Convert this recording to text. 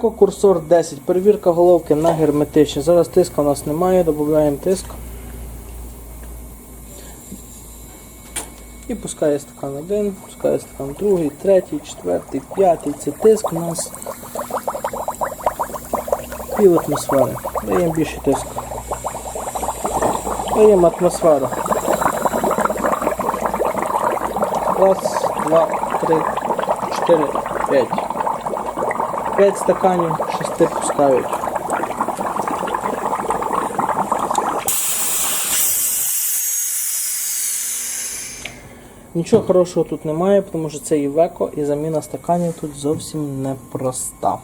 Курсор 10. Перевірка головки на герметичність. Зараз тиска у нас немає, додаємо тиск. І пускає стакан один, пускає стакан другий, третій, четвертий, п'ятий. Це тиск у нас пів атмосфери. Даємо більше тиск. Даємо атмосферу. Раз, два, три, чотири, п'ять. 5 стаканів, 6 пускають. Нічого хорошого тут немає, тому що це Івеко і заміна стаканів тут зовсім непроста.